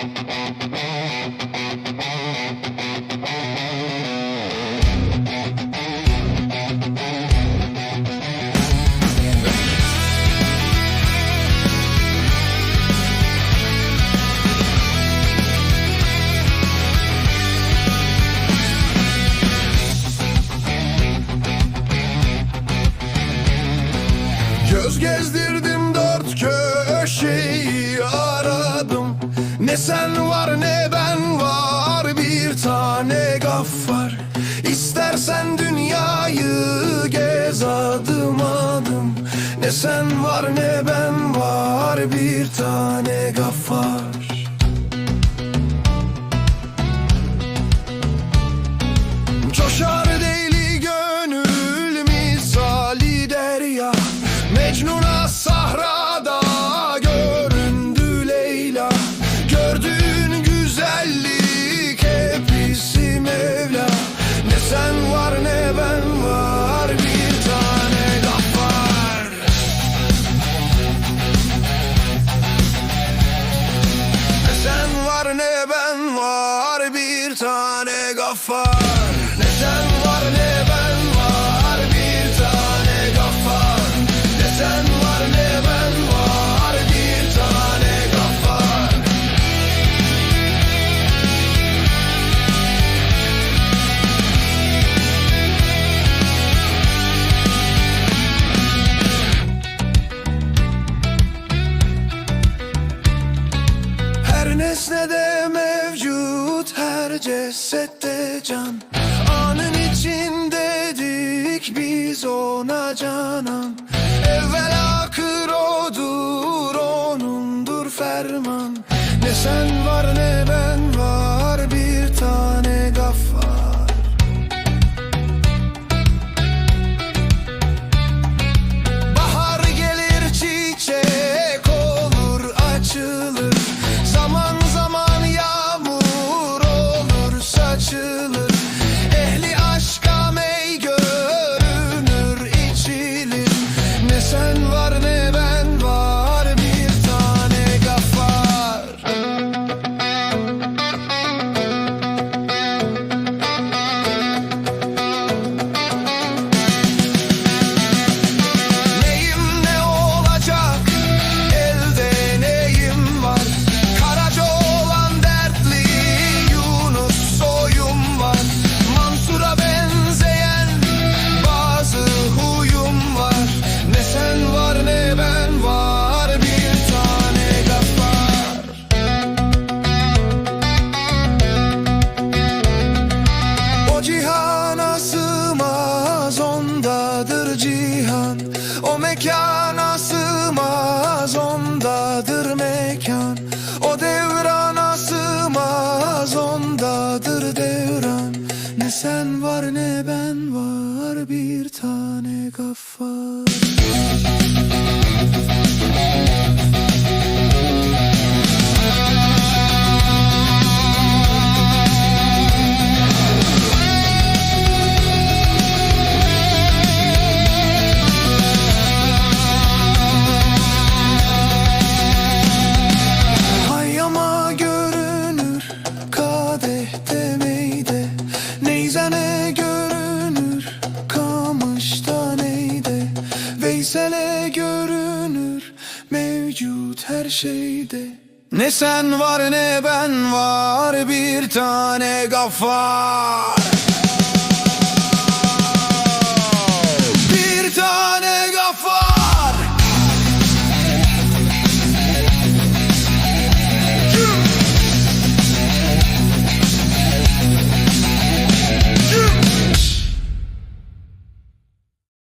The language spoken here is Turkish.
Göz gezdirdim Ne sen var ne ben var. Bir tane gaffar İstersen dünyayı gez adım adım. Ne sen var ne ben var. Bir tane tane her cesette can. Anın içindedik biz ona canan. Evvel akır odur onundur ferman. Ne sen var ne O mekana sığmaz ondadır mekan. O devrana sığmaz ondadır devran. Ne sen var ne ben var bir tane gaffar şeyde Ne sen var ne ben var bir tane gaffar